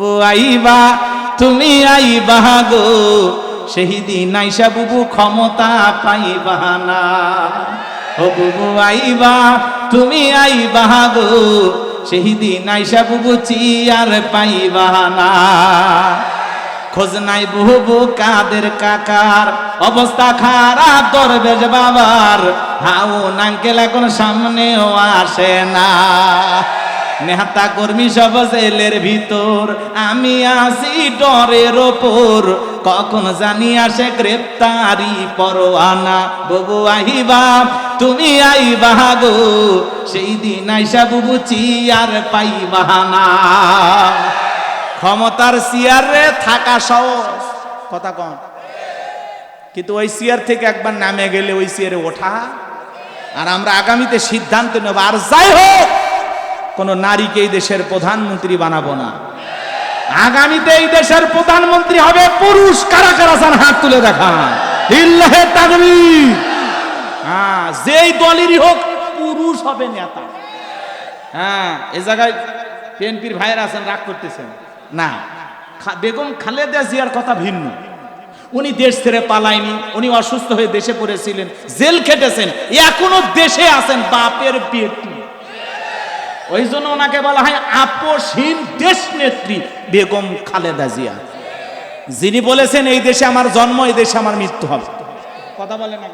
আইবা, তুমি আইবা গো। সেই দিন আইসা বুবু ক্ষমতা পাইবা না। ও বুবু আইবা, তুমি আইবা গো। সেই দিন আইসা বুবু চিয়ার পাইবা না। খোঁজ নাই বুবু কাদের কাকার। অবস্থা খারাপ দরবেশ বাবার। হাউ নাঙ্কেল এখন সামনেও আসে না। নেহাতা কর্মী সব জেলের ভিতর। আমি আসি ডরের ওপর। কখন জানি আসে গ্রেপ্তারি পরোয়ানা। বুবু আহিবা, তুমি আইবা গো। সেই দিন আইসা বুবু চিয়ার পাইবা না। ক্ষমতার চেয়ারে থাকা সহজ। কথা কন। কিন্তু ওই চেয়ার থেকে একবার নামে গেলে ওই চেয়ারে ওঠা। আর আমরা আগামীতে সিদ্ধান্ত নেব। আর যাই হোক কোন নারীকে এই দেশের প্রধানমন্ত্রী বানাবো না। আগামীতে এই দেশের প্রধানমন্ত্রী হবে পুরুষ। কারা কারা চান হাত তুলে দেখান? হ্যাঁ যেই দলেরই হোক পুরুষ হবে নেতা। হ্যাঁ এ জায়গায় বিএনপির ভাইয়েরা আছেন, রাগ করতেছেন। না বেগম খালেদা জিয়ার কথা ভিন্ন। উনি দেশ ছেড়ে পালায়নি, উনি অসুস্থ হয়ে দেশে পড়েছিলেন, জেল খেটেছেন, এখনও দেশে আছেন, বাপের পেটি। ওই জন্য ওনাকে বলা হয় আপসহীন দেশ নেত্রী বেগম খালেদা জিয়া। যিনি বলেছেন, এই দেশে আমার জন্ম, এই দেশে আমার মৃত্যু হবে। কথা বলে না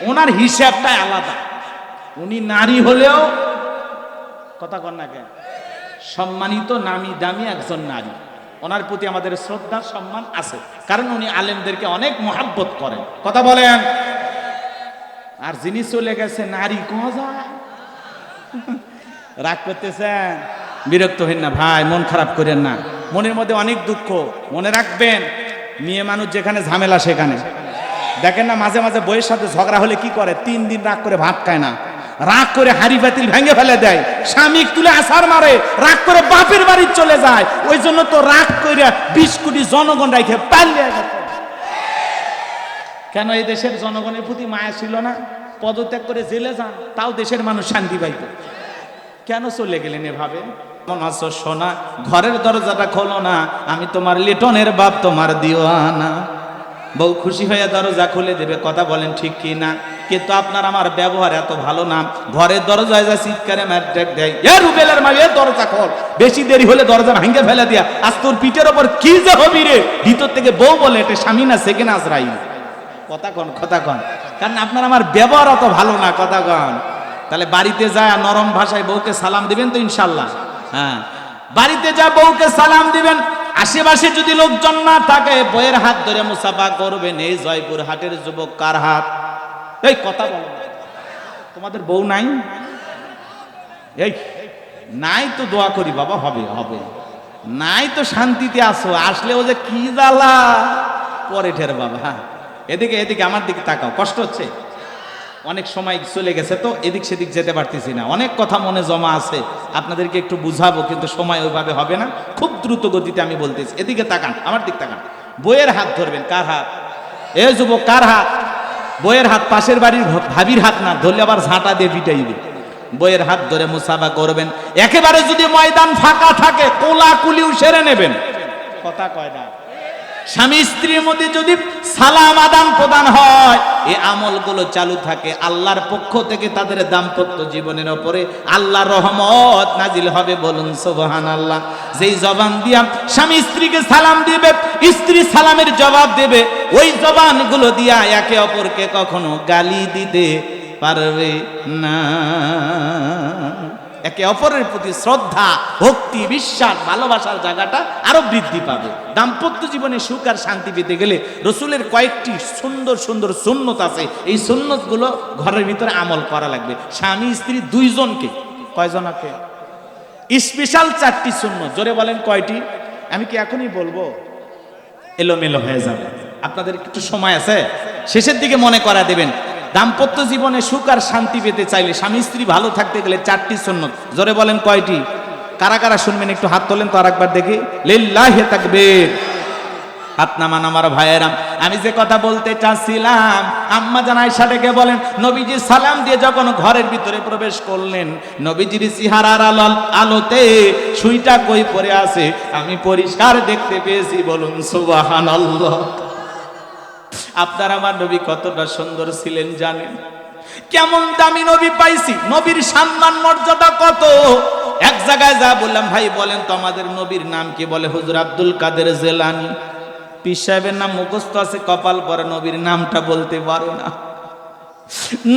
ওনার হিসাবটা আলাদা। উনি নারী হলেও কথা কন না কেন? সম্মানিত নামি দামি একজন নারী। ওনার প্রতি আমাদের শ্রদ্ধা, সম্মান আছে। কারণ উনি আলেমদেরকে অনেক মহাব্বত করেন। কথা বলেন। আর যিনি চলে গেছে, নারী কোয়া যায়? রাগ করতেছেন? বিরক্ত হইন না ভাই, মন খারাপ করেন না। মনের মধ্যে অনেক দুঃখ, মনে রাখবেন, মেয়ে মানুষ যেখানে ঝামেলা সেখানে। দেখেন না, মাঝে মাঝে বইয়ের সাথে ঝগড়া হলে কি করে? তিন দিন রাগ করে ভাত খায় না। রাগ করে হাড়ি বাতিল ভেঙে ফেলে দেয়। স্বামী তুলে আসার মারে, রাগ করে বাপের বাড়ি চলে যায়। ওই জন্য তো রাগ করে বিশ কোটি জনগণ রাখে পালিয়ে গেছে। কেন এই দেশের জনগণের প্রতি মায়া ছিল না? পদত্যাগ করে জেলে যান, তাও দেশের মানুষ শান্তি পাইত। কেন চলে গেলেন এভাবে? আছো সোনা? ঘরের দরজাটা খোলো না, আমি তোমার লিটনের বাপ, তোমার দিওয়ানা। বউ খুশি হয়ে দরজা খুলে দেবে, কথা বলেন ঠিক কি না কিন্তু আপনার আমার ব্যবহার এত ভালো না। ঘরের দরজায় যা চিৎকারে ম্যাট্রেক দেয়, এ রুবেলের মা, এ দরজা খোল। বেশি দেরি হলে দরজা ভেঙে ফেলে দিয়া, আজ তোর পিঠের ওপর কি যে হবি রে? ভিতর থেকে বউ বলে, এটা স্বামী না সেকেন্ড আজরাইল। কথা কন কথা কন। কারণ আপনার আমার ব্যবহার অত ভালো না, কথা কন। তাহলে বাড়িতে যায় নরম ভাষায় বউকে সালাম দিবেন তো ইনশাল্লাহ হ্যাঁ। বাড়িতে যা বউকে সালাম দিবেন, আশেপাশে যদি লোকজন না থাকে বইয়ের হাত ধরে মুসাফা করবেন, এই জয়পুর হাটের যুবক কার হাত? এই কথা বলো। তোমাদের বউ নাই? এই, নাই তো দোয়া করি বাবা, হবে হবে। নাই তো শান্তিতে আসো আসলে ও যে কি জ্বালা। পরে ঠের বাবা হ্যাঁ। এদিকে এদিকে, আমার দিকে তাকাও, কষ্ট হচ্ছে? অনেক সময় চলে গেছে তো এদিক সেদিক যেতে পারতেছি না। অনেক কথা মনে জমা আছে। আপনাদেরকে একটু বুঝাবো, কিন্তু সময় ওইভাবে হবে না। খুব দ্রুত গতিতে আমি বলতেছি। এদিকে তাকান, আমার দিক তাকান। বইয়ের হাত ধরবেন, কার হাত? এ যুবক, কার হাত? বইয়ের হাত পাশের বাড়ির ভাবির হাত না, ধরলে আবার ঝাঁটা দিয়ে পিটাইবে। বইয়ের হাত ধরে মুসাফা করবেন। একেবারে যদি ময়দান ফাঁকা থাকে কোলা কুলিও সেরে নেবেন। কথা কয় না। স্বামী স্ত্রীর মধ্যে যদি সালাম আদান প্রদান হয়, এই আমলগুলো চালু থাকে, আল্লাহর পক্ষ থেকে তাদের দাম্পত্য জীবনের ওপরে আল্লাহর রহমত নাজিল হবে বলুন সোবহান আল্লাহ যেই জবান দিয়া স্বামী স্ত্রীকে সালাম দিবে, স্ত্রী সালামের জবাব দেবে, ওই জবানগুলো দিয়া একে অপরকে কখনো গালি দিতে পারবে না। একে অপরের প্রতি শ্রদ্ধা, ভক্তি, বিশ্বাস, ভালোবাসার জায়গাটা আরও বৃদ্ধি পাবে। দাম্পত্য জীবনে সুখ আর শান্তি পেতে গেলে রসুলের কয়েকটি সুন্দর সুন্দর সুন্নত আছে। এই সুন্নতগুলো ঘরের ভিতরে আমল করা লাগবে। স্বামী, স্ত্রী দুইজনকে। কয়জন আছে? স্পেশাল চারটি সুন্নত। জোরে বলেন কয়টি? আমি কি এখনই বলব? এলোমেলো হয়ে যাবে। আপনাদের একটু সময় আছে? শেষের দিকে মনে করা দেবেন দাম্পত্য জীবনে সুখ আর শান্তি পেতে চাইলে স্বামী স্ত্রী ভালো থাকতে গেলে চারটি সুন্নত। জোরে বলেন কয়টি? কারা কারা শুনবেন? একটু হাত তোলেন তো আর একবার দেখি। লিল্লাহি তাকবীর। হাত নামান আমার ভাইয়েরা, আমি যে কথা বলতে চাচ্ছিলাম, আম্মা জান আয়েশা ডেকে বলেন, নবীজি সালাম দিয়ে যখন ঘরের ভিতরে প্রবেশ করলেন, নবীজির চেহারার আলো আলোতে সুইটা কই পড়ে আছে? আমি পরিষ্কার দেখতে পেয়েছি, বলুন সুবহানাল্লাহ। আপনার আমার নবী কতটা সুন্দর ছিলেন জানেন? কেমন দামি নবী পাইছি? নবীর সম্মান মর্যাদা কত? এক জায়গায় যা বললাম, ভাই বলেন তো আমাদের নবীর নাম কি বলে? হুজুর আব্দুল কাদের জেলানি। পীর সাহেবের নাম মুখস্থ আছে, কপাল পরে নবীর নামটা বলতে পারে না।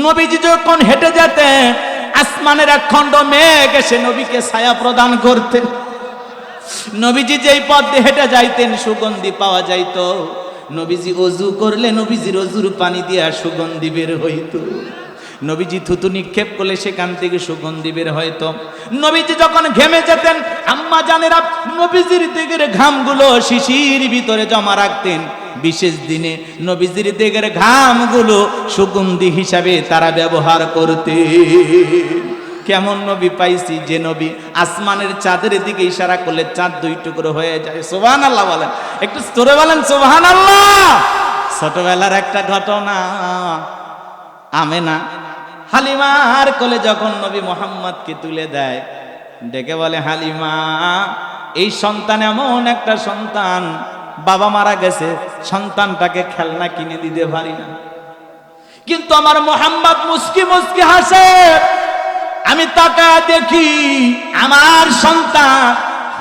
নবীজি যখন হেঁটে যেতেন, আসমানের এক খণ্ড মেঘ এসে নবীকে ছায়া প্রদান করতেন। নবীজি যেই পথ দিয়ে হেঁটে যাইতেন, সুগন্ধি পাওয়া যাইতো। নবীজি অজু করলে নবীজির অজুর পানি দিয়ে সুগন্ধি বের হইতো। নবীজি থুতু নিক্ষেপ করলে সেখান থেকে সুগন্ধি বের হয়তো। নবীজি যখন ঘেমে যেতেন, আম্মা জানেরা নবীজির দিকের ঘামগুলো শিশির ভিতরে জমা রাখতেন। বিশেষ দিনে নবীজির দিকের ঘামগুলো সুগন্ধি হিসাবে তারা ব্যবহার করতে কেমন নবী পাইছি যে নবী আসমানের চাঁদের দিকে ইশারা করলে চাঁদ দুই টুকরো হয়ে যায়। সোহান আল্লাহ বলেন। একটু স্তরে বলেন সোহান আল্লাহ ছোটবেলার একটা ঘটনা। আমে আমেনা হালিমার কোলে যখন নবী মোহাম্মদকে তুলে দেয়, ডেকে বলে, হালিমা, এই সন্তান এমন একটা সন্তান। বাবা মারা গেছে, সন্তানটাকে খেলনা কিনে দিতে পারি না। কিন্তু আমার মোহাম্মদ মুস্কি মুস্কি হাসে। আমি তাকা দেখি আমার সন্তান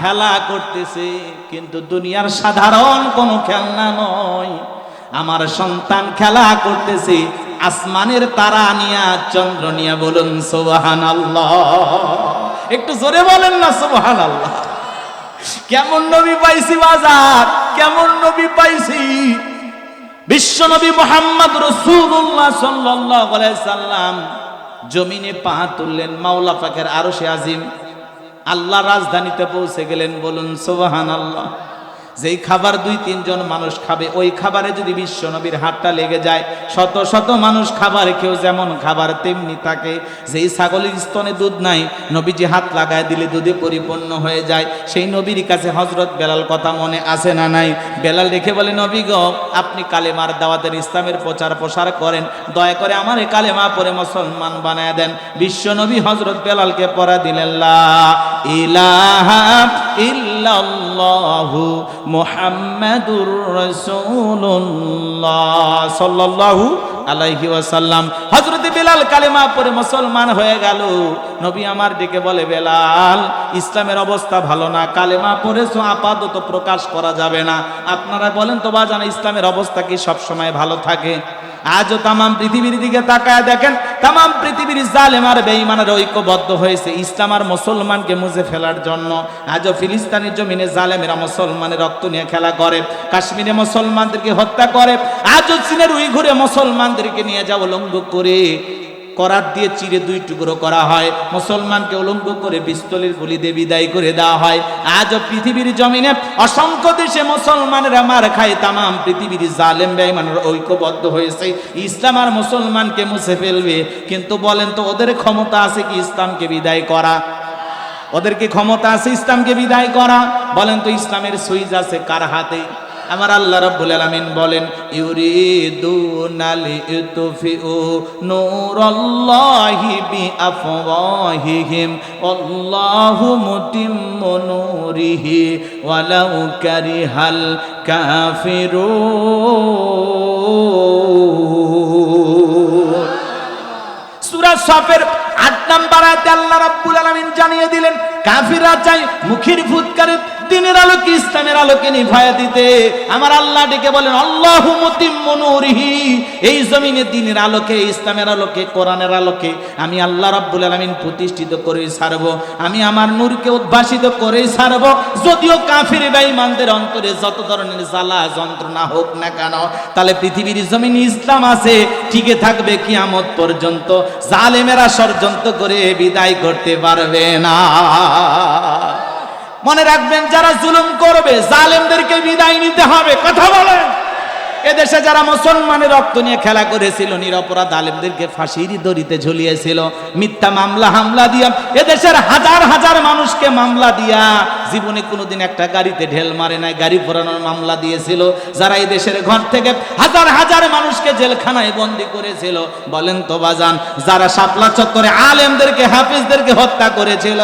খেলা করতেছে, কিন্তু দুনিয়ার সাধারণ কোনো খেলনা নয়। আমার সন্তান খেলা করতেছে, আসমানের তারা নিয়া, চন্দ্র নিয়া বলুন আল্লাহ একটু জোরে বলেন না সোবাহান আল্লাহ কেমন নবী পাইছি বাজার, কেমন নবী পাইছি? বিশ্ব নবী মোহাম্মদ রসুল্লাহ সাল্লাহ সাল্লাম জমিনে পা তুললেন, মাওলা পাখের আরও সে আজিম। আল্লাহ রাজধানীতে পৌঁছে গেলেন, বলুন সোবাহান আল্লাহ যেই খাবার দুই তিনজন মানুষ খাবে, ওই খাবারে যদি বিশ্ব নবীর হাতটা লেগে যায়, শত শত মানুষ খাবার কেউ যেমন খাবার তেমনি থাকে। যেই ছাগলের স্তনে দুধ নাই, নবীজি হাত লাগায় দিলে দুধে পরিপূর্ণ হয়ে যায়। সেই নবীর কাছে হজরত বেলাল কথা মনে আসে না নাই? বেলাল রেখে বলে, নবী গ, আপনি কালেমার দাওয়াতের ইসলামের প্রচার প্রসার করেন। দয়া করে আমার কালেমা পরে মুসলমান বানায় দেন। বিশ্ব নবী হজরত বেলালকে পড়া দিলেন ইলাহা ইল্লাল্লাহু মুহাম্মাদুর রাসূলুল্লাহ সাল্লাল্লাহু আলাইহি ওয়াসাল্লাম। হযরত বেলাল কালেমা পড়ে মুসলমান হয়ে গেল। নবী আমার ডেকে বলে, বেলাল, ইসলামের অবস্থা ভালো না। কালেমা পড়েছো, আপাতত প্রকাশ করা যাবে না। আপনারা বলেন তো বা বাজান, ইসলামের অবস্থা কি সব সময় ভালো থাকে? আজও তামাম পৃথিবীর দিকে তাকায় দেখেন, তামাম পৃথিবীর জালেম আর বেঈমানের ঐক্যবদ্ধ হয়েছে। ইসলাম আর মুসলমানকে মুছে ফেলার জন্য আজও ফিলিস্তানের জমিনে জালেমেরা মুসলমানের রক্ত নিয়ে খেলা করে, কাশ্মীরে মুসলমানদেরকে হত্যা করে, আজও চীনের উইঘুরে মুসলমানদেরকে নিয়ে যাও লঙ্ঘ করে করার দিয়ে চিরে দুই টুকরো করা হয়। মুসলমানকে উলঙ্গ করে পিস্তলের গুলি দিয়ে বিদায় করে দেওয়া হয়। আজও পৃথিবীর জমিনে অসংখ্য দেশে মুসলমানেরা মার খায়। তামাম পৃথিবীর জালেম বেঈমানের ঐক্যবদ্ধ হয়েছে। ইসলাম আর মুসলমানকে মুছে ফেলবে। কিন্তু বলেন তো, ওদের ক্ষমতা আছে কি ইসলামকে বিদায় করা? ওদেরকে ক্ষমতা আছে ইসলামকে বিদায় করা? বলেন তো, ইসলামের সুইচ আছে কার হাতে? আমার আল্লাহ রাব্বুল আলামিন বলেন ইউরিদুনা লিতুফিউ নূরাল্লাহি বিআফওয়াহিহিম আল্লাহু মুতিম্মু নূরিহি, ওয়ালাউ কারিহাল কাফিরুন। সূরা সফের আট নাম্বার আয়াতে আল্লাহ রাব্বুল আলামিন জানিয়ে দিলেন, কাফিররা চাই মুখের ফুৎকারে দিনের আলোকে, ইসলামের আলোকে নিভায়া দিতে। আমার আল্লাহ ডেকে বলেন, আল্লাহ মুতিম্মু নূরিহি। এই জমিনে দিনের আলোকে, ইসলামের আলোকে, কোরআনের আলোকে আমি আল্লাহ রাব্বুল আলামিন প্রতিষ্ঠিত করে ছাড়বো। আমি আমার নূরকে উদ্ভাসিত করে ছাড়বো। যদিও কাফির বেঈমানদের অন্তরে যত ধরনের জ্বালা, যন্ত্রণা হোক না কেন, তাহলে পৃথিবীর জমিনে ইসলাম আছে, টিকে থাকবে কিয়ামত পর্যন্ত। জালেমেরা ষড়যন্ত্র করে বিদায় করতে পারবে না। মনে রাখবেন, যারা জুলুম করবে, জালেমদেরকে বিদায় নিতে হবে। কথা বলেন। এদেশে যারা মুসলমানের রক্ত নিয়ে খেলা করেছিল, নিরপরাধ আলেমদেরকে ফাঁসির দড়িতে ঝুলিয়েছিল। মিথ্যা মামলা, হামলা দিয়া এদেশের হাজার হাজার মানুষকে মামলা দিয়া জীবনে কোনোদিন একটা গাড়িতে ঢেল মারে নাই, গাড়ি পোড়ানোর মামলা দিয়েছিল। যারা এই দেশের ঘর থেকে হাজার হাজার মানুষকে জেলখানায় বন্দি করেছিল, বলেন তো বাজান, যারা শাপলা চত্বরে আলেমদেরকে, হাফিজদেরকে হত্যা করেছিল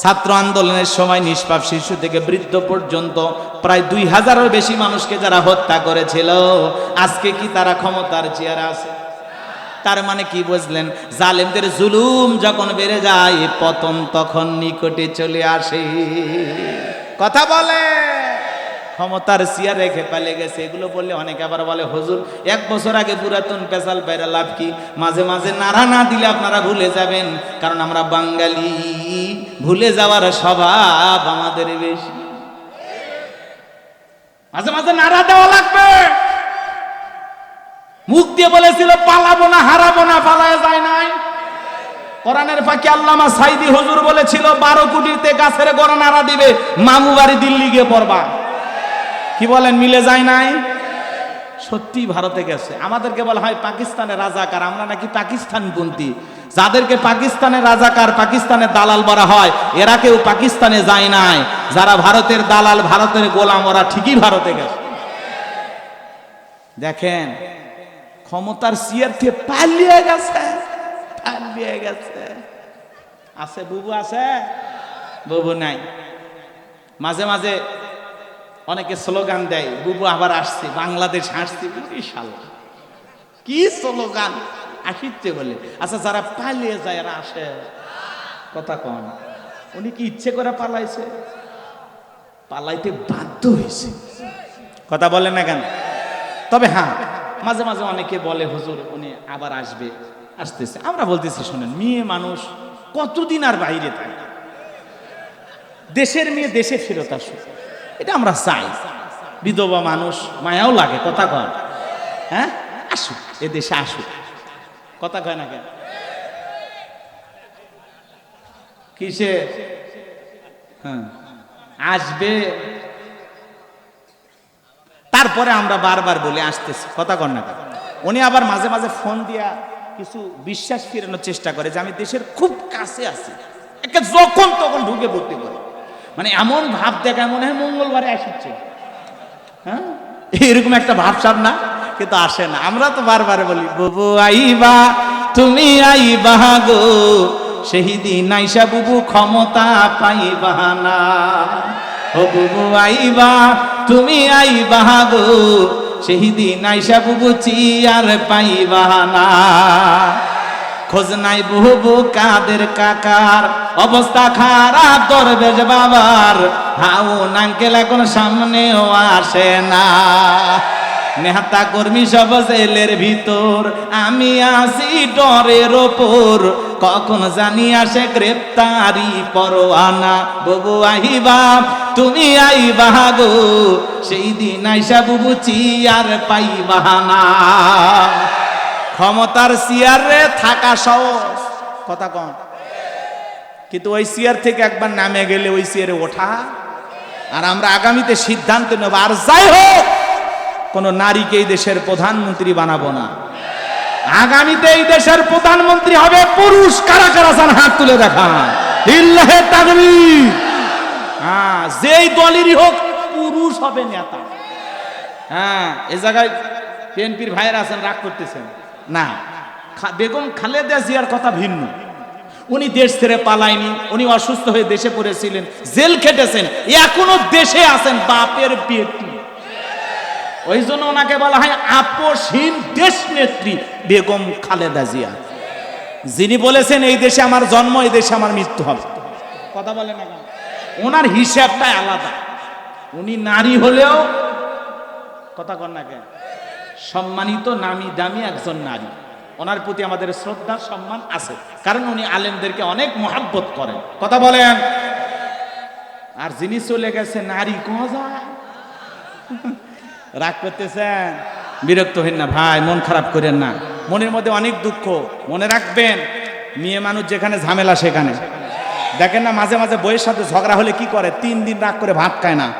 ছাত্র আন্দোলনের সময় নিষ্পাপ শিশু থেকে বৃদ্ধ পর্যন্ত প্রায় দুই হাজারের বেশি মানুষকে যারা হত্যা করেছিল। আজকে কি তারা ক্ষমতার চেয়ারে আছে? তার মানে কি বুঝলেন? জালেমদের জুলুম যখন বেড়ে যায়, পতন তখন নিকটে চলে আসে। কথা বলে ক্ষমতার চেয়ার পালে গেছে এগুলো বললে অনেকে আবার বলে, হুজুর, এক বছর আগে পুরাতন পেশাল পেরা লাভ কি? মাঝে মাঝে নাড়া না দিলে আপনারা ভুলে যাবেন, কারণ আমরা বাঙালি, ভুলে যাওয়ার স্বভাব আমাদের বেশি। মাঝে মাঝে নাড়া দেওয়া লাগবে। মুখ দিয়ে বলেছিল, পালাবো না, হারাবো না, পালায় যায় নাই। কোরআনের ফাঁকি আল্লামা সাইদি হুজুর বলেছিল, বারো কোটিতে গাছের গোড়া নাড়া দিবে, মামু বাড়ি দিল্লি গিয়ে পড়বা। কি বলেন, মিলে যায় নাই? সত্যি ভারতে গেছে। আমাদেরকে বলা হয় পাকিস্তানের রাজাকার, আমরা নাকি পাকিস্তান পন্থী যাদেরকে পাকিস্তানের রাজাকার, পাকিস্তানের দালাল বলা হয়, এরা কেউ পাকিস্তানে যায় নাই। যারা ভারতের দালাল, ভারতের গোলাম, ওরা ঠিকই ভারতে গেছে। দেখেন, ক্ষমতার সিয়ার থেকে পালিয়ে গেছে পালিয়ে গেছে। আছে বুবু আছে? বুবু নাই। মাঝে মাঝে অনেকে স্লোগান দেয়, বুবু আবার আসছে, বাংলাদেশ আসছে বিশাল। কি স্লোগান? আসিচ্ছে বলে। আচ্ছা যারা পালিয়ে যায়, এরা আসে। কথা কন। উনি কি ইচ্ছে করে পালাইছে? পালাইতে বাধ্য হয়েছে। কথা বলেন না কেন? তবে হ্যাঁ মাঝে মাঝে অনেকে বলে, হুজুর, উনি আবার আসবে। আসতেছে। আমরা বলতেছি, শোনেন, মেয়ে মানুষ কতদিন আর বাইরে থাকে? দেশের মেয়ে দেশে ফেরত আসুক। এটা আমরা চাই। বিধবা মানুষ, মায়াও লাগে, কথা কয়। হ্যাঁ? আসুক, এ দেশে আসুক। কথা কয় না কেন? কিসে? হ্যাঁ। আসবে। তারপরে আমরা বারবার বলে, আসতেছি। কথা কর না উনি আবার মাঝে মাঝে ফোন দিয়া কিছু বিশ্বাস ফিরানোর চেষ্টা করে যে আমি দেশের খুব কাছে আছি। একে যখন তখন ঢুকে ভর্তি পারে মানে এমন ভাব দেখায় মনে হয় মঙ্গলবারে আসছে হ্যাঁ? এরকম একটা ভাবসাব না, কিন্তু আসে না। আমরা তো বারবার বলি, বুবু আইবা, তুমি আইবা গো, সেই দিন আইসা বুবু ক্ষমতা পাইবা না। ও বুবু আইবা, তুমি আইবা গো, সেই দিন আইসা বুবু চিয়ার পাইবা না। খোঁজ নাই বুবু কাদের কাকার। অবস্থা খারাপ দরবেশ বাবার। হাউ নাঙ্কেল এখন সামনেও আসে না। নেহাতা কর্মী সব জেলের ভিতর। আমি আসি ডরের ওপর। কখন জানি আসে গ্রেপ্তারি পরোয়ানা। বুবু আহিবা, তুমি আইবা গো। সেই দিন আইসা বুবু চিয়ার পাইবা না ক্ষমতার চেয়ারে থাকা সহজ। কথা কন কিন্তু ওই চেয়ার থেকে একবার নামে গেলে ওই চেয়ারে ওঠা। আর আমরা আগামীতে সিদ্ধান্ত নেব, আর যাই হোক, কোন নারীকে এই দেশের প্রধানমন্ত্রী বানাবো না। আগামীতে এই দেশের প্রধানমন্ত্রী হবে পুরুষ। কারা কারা চান হাত তুলে দেখা হ্যাঁ যেই দলেরই হোক, পুরুষ হবে নেতা। হ্যাঁ এ জায়গায় বিএনপির ভাইয়েরা আছেন, রাগ করতেছেন। না। বেগম খালেদা জিয়ার কথা ভিন্ন। উনি দেশ ছেড়ে পালায়নি, উনি অসুস্থ হয়ে দেশে পড়েছিলেন, জেল খেটেছেন, এখনও দেশে আছেন, বাপের পেটি ওই জন্য ওনাকে বলা হয় আপসহীন দেশ নেত্রী বেগম খালেদা জিয়া। যিনি বলেছেন, এই দেশে আমার জন্ম, এই দেশে আমার মৃত্যু হবে। কথা বলেন না ওনার হিসাবটাই আলাদা। উনি নারী হলেও, কথা কন না কেন? সম্মানিত নামি দামি একজন নারী। ওনার প্রতি আমাদের শ্রদ্ধা, সম্মান আছে। কারণ উনি আলেমদেরকে অনেক মহাব্বত করেন। কথা বলেন। আর যিনি চলে গেছে, নারী রাগ করতেছেন? বিরক্ত হইন না ভাই, মন খারাপ করেন না। মনের মধ্যে অনেক দুঃখ। মনে রাখবেন, মেয়ে মানুষ যেখানে ঝামেলা সেখানে। দেখেন না, মাঝে মাঝে বইয়ের সাথে ঝগড়া হলে কি করে? তিন দিন রাগ করে ভাত খায় না।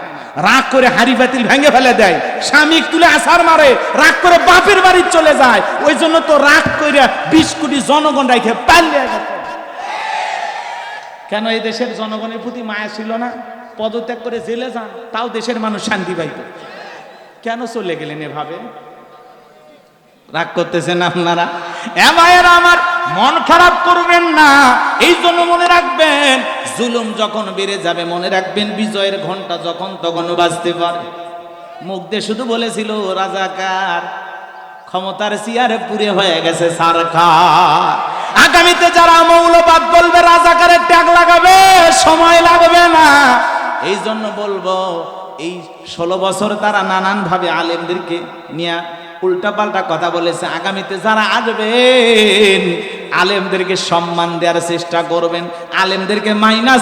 রাগ করে হাড়ি বাতিল ভেঙে ফেলে দেয়। স্বামী তুলে আসার মারে, রাগ করে বাপের বাড়ি চলে যায়। ওই জন্য তো রাগ করে বিশ কোটি জনগণ রাখে পালিয়ে কেন এই দেশের জনগণের প্রতি মায়া ছিল না? পদত্যাগ করে জেলে যান, তাও দেশের মানুষ শান্তি পাইত। কেন চলে গেলেন এভাবে? রাগ করতেছেন আপনারা? এ ভাইয়েরা আমার মন খারাপ করবেন না, এই জন্য মনে রাখবেন, জুলুম যখন বেড়ে যাবে, মনে রাখবেন বিজয়ের ঘণ্টা যখন তখন বাজতে পারে। মুখ দিয়ে শুধু বলেছিল রাজাকার, ক্ষমতার চেয়ারে পুরে হয়ে গেছে সরকার আগামীতে যারা মৌলবাদ বলবে, রাজাকারের ট্যাগ লাগাবে, সময় লাগবে না। এই জন্য বলব, এই ষোলো বছর তারা নানান ভাবে আলেমদেরকে নিয়ে উল্টাপাল্টা কথা বলেছে। আগামীতে যারা আসবেন আলেমদেরকে সম্মান দেওয়ার চেষ্টা করবেন। আলেমদেরকে মাইনাস